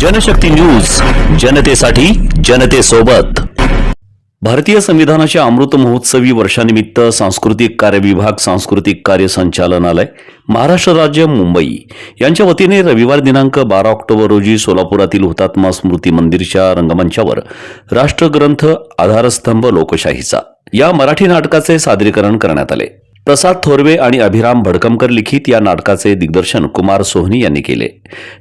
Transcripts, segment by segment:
Janshakti news जनतेसाठी जनतेसोबत. भारतीय संविधानाच्या अमृत महोत्सवी वर्षानिमित्त सांस्कृतिक कार्य विभाग सांस्कृतिक कार्य संचालनालय महाराष्ट्र राज्य मुंबई यांच्या वतीने रविवार दिनांक बारा ऑक्टोबर रोजी सोलापुरातील हुतात्मा स्मृती मंदिरच्या रंगमंचावर राष्ट्रग्रंथ आधारस्तंभ लोकशाहीचा या मराठी नाटकाचे सादरीकरण करण्यात आले. प्रसाद थोरवे आणि अभिराम भडकमकर लिखित या नाटकाचे दिग्दर्शन कुमार सोहनी यांनी केले.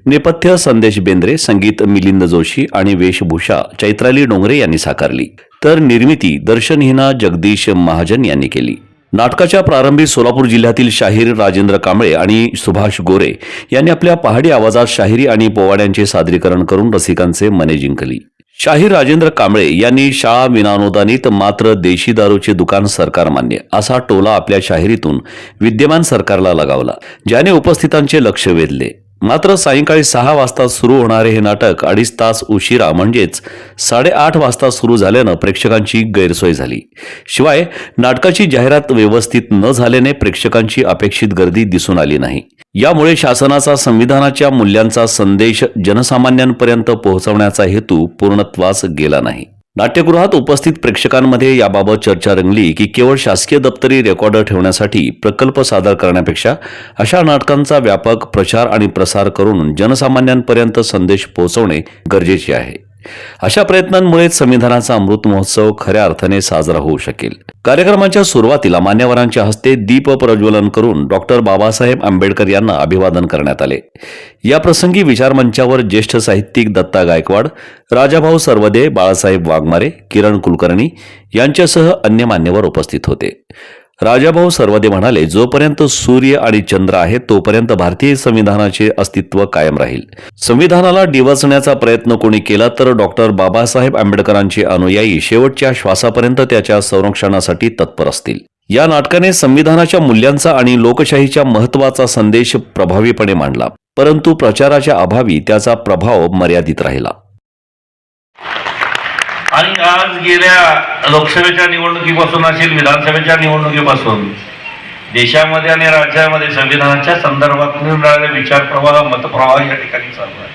नेपथ्य संदेश बेंद्रे संगीत मिलिंद जोशी आणि वेशभूषा चैत्राली डोंगरे यांनी साकारली. तर निर्मिती दर्शन हिना जगदीश महाजन यांनी केली. नाटकाच्या प्रारंभी सोलापूर जिल्ह्यातील शाहीर राजेंद्र कांबळे आणि सुभाष गोरे यांनी आपल्या पहाडी आवाजात शाहिरी आणि पोवाड्यांचे सादरीकरण करून रसिकांचे मने जिंकली. शाहीर राजेंद्र कांबळे यांनी शाळा विनानुदानित मात्र देशी दारूचे दुकान सरकार मान्य असा टोला आपल्या शाहिरीतून विद्यमान सरकारला लगावला ज्याने उपस्थितांचे लक्ष वेधले. मात्र सायंकाळी सहा वाजता सुरू होणारे हे नाटक अडीच तास उशिरा म्हणजेच साडेआठ वाजता सुरू झाल्यानं प्रेक्षकांची गैरसोय झाली. शिवाय नाटकाची जाहिरात व्यवस्थित न झाल्याने प्रेक्षकांची अपेक्षित गर्दी दिसून आली नाही. यामुळे शासनाचा संविधानाच्या मूल्यांचा संदेश जनसामान्यांपर्यंत पोहोचवण्याचा हेतू पूर्णत्वास गेला नाही. नाट्यगृहात उपस्थित प्रेक्षकांमध्ये याबाबत चर्चा रंगली की केवळ शासकीय दप्तरी रेकॉर्डर ठेवण्यासाठी प्रकल्प सादर करण्यापेक्षा अशा नाटकांचा व्यापक प्रचार आणि प्रसार करून जनसामान्यांपर्यंत संदेश पोहोचवणे गरजेचे आहे. अशा प्रयत्नांमुळेच संविधानाचा अमृत महोत्सव खऱ्या अर्थाने साजरा होऊ शकेल. कार्यक्रमाच्या सुरुवातीला मान्यवरांच्या हस्ते दीप प्रज्वलन करून डॉक्टर बाबासाहेब आंबेडकर यांना अभिवादन करण्यात आले. या प्रसंगी विचारमंचावर ज्येष्ठ साहित्यिक दत्ता गायकवाड राजाभाऊ सर्वदे बाळासाहेब वाघमारे किरण कुलकर्णी यांच्यासह अन्य मान्यवर उपस्थित होते. राजाभाऊ सर्वदे म्हणाले जोपर्यंत सूर्य आणि चंद्र आहे तोपर्यंत भारतीय संविधानाचे अस्तित्व कायम राहील. संविधानाला डिवचण्याचा प्रयत्न कोणी केला तर डॉक्टर बाबासाहेब आंबेडकरांचे अनुयायी शेवटच्या श्वासापर्यंत त्याच्या संरक्षणासाठी तत्पर असतील. या नाटकाने संविधानाच्या मूल्यांचा आणि लोकशाहीच्या महत्त्वाचा संदेश प्रभावीपणे मांडला परंतु प्रचाराच्या अभावी त्याचा प्रभाव मर्यादित राहिला. आज गेल्या लोकसभेच्या निवडणुकीपासून असेल विधानसभेच्या निवडणुकीपासून देशामध्ये आणि राज्यामध्ये संविधानाच्या संदर्भात मिळणारे विचार प्रवाह मतप्रवाह या ठिकाणी चालू आहे.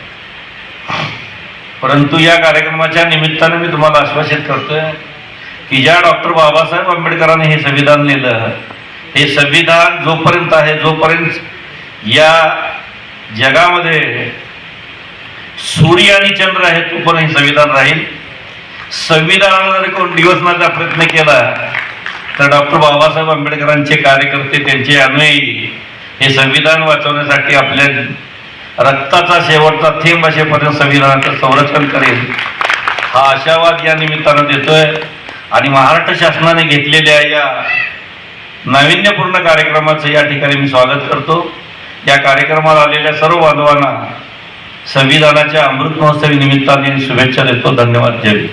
परंतु या कार्यक्रमाच्या निमित्ताने मी तुम्हाला आश्वासित करतोय की ज्या डॉक्टर बाबासाहेब आंबेडकरांनी हे संविधान लिहिलं हे संविधान जोपर्यंत आहे जोपर्यंत या जगामध्ये सूर्य आणि चंद्र आहे तोपर्यंत हे संविधान राहील. संविधानाला कोण दिवसनाचा प्रयत्न केला तर डॉक्टर बाबासाहेब आंबेडकरांचे कार्यकर्ते त्यांचे अनुयायी हे संविधान वाचवण्यासाठी आपल्या रक्ताचा शेवटचा थेंब असेपर्यंत संविधानाचं संरक्षण करेल हा आशावाद या निमित्तानं देतोय. आणि महाराष्ट्र शासनाने घेतलेल्या या नाविन्यपूर्ण कार्यक्रमाचं या ठिकाणी मी स्वागत करतो. या कार्यक्रमाला आलेल्या सर्व बांधवांना संविधानाच्या अमृत महोत्सवी निमित्ताने शुभेच्छा देतो. धन्यवाद. जय